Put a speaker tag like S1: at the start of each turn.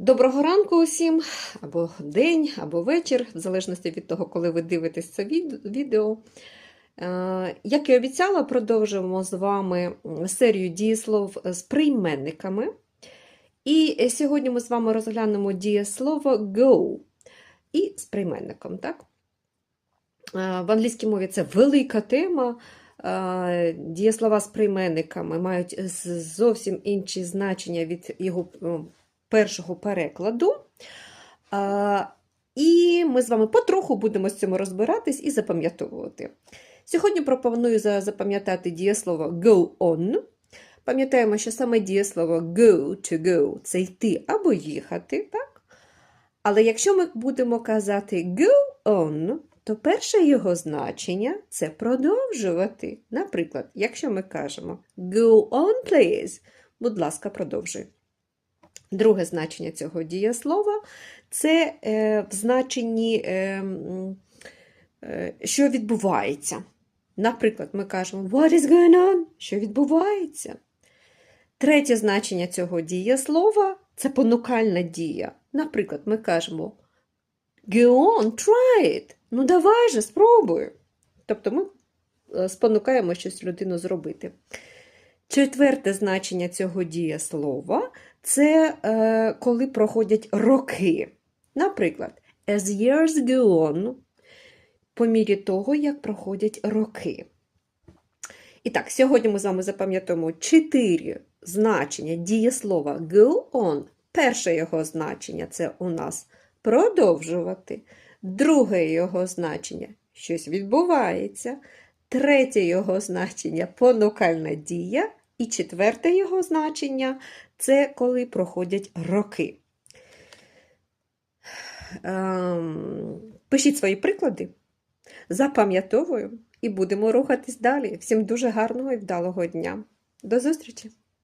S1: Доброго ранку усім, або день, або вечір, в залежності від того, коли ви дивитесь це відео. Е, Як і обіцяла, продовжуємо з вами серію дієслов з прийменниками. І сьогодні ми з вами розглянемо дієслово go і з прийменником. Так? Е, В англійській мові це велика тема. Е, Дієслова з прийменниками мають зовсім інші значення від його першого перекладу. І ми з вами потроху будемо з цим розбиратись і запам'ятовувати. Сьогодні пропоную запам'ятати дієслово go on. Пам'ятаємо, що саме дієслово go to go це йти або їхати, так? Але якщо ми будемо казати go on, то перше його значення це продовжувати. Наприклад, якщо ми кажемо go on, please, будь ласка, продовжуй. Друге значення цього дієслова це е, в значенні, е, е, що відбувається. Наприклад, ми кажемо What is going on? Що відбувається? Третє значення цього дієслова це понукальна дія. Наприклад, ми кажемо Go on, try it. Ну давай же, спробуй. Тобто ми спонукаємо щось людину зробити. Четверте значення цього дієслова це е, коли проходять роки. Наприклад, as years go on, по мірі того, як проходять роки. І так, сьогодні ми з вами запам'ятаємо чотири значення дієслова go on. Перше його значення це у нас продовжувати. Друге його значення щось відбувається. Третє його значення понукальна дія. І четверте його значення це коли проходять роки. Ем, Пишіть свої приклади, запам'ятовую і будемо рухатись далі. Всім дуже гарного і вдалого дня. До зустрічі!